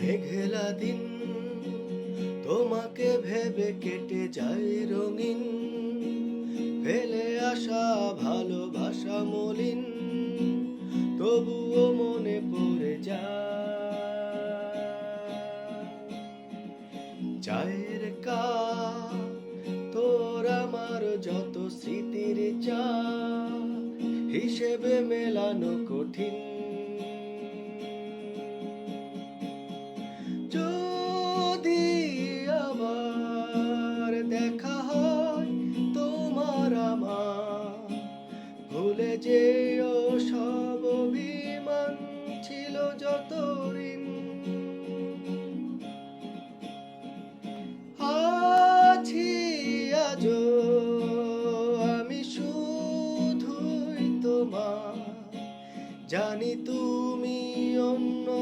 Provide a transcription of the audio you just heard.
সারাদিন তোমাকে ভেবে কেটে যায় রঙিন, ফেলে আসা ভালোবাসা মলিন, তবুও মনে পড়ে চায়ের কাপ, তোর আমার যত স্মৃতির চা, হিসেবে মেলানো কঠিন ও সব অভিমান ছিল যত ঋণ আছি আজ আমি শুধুই তোমার। জানি তুমি অন্য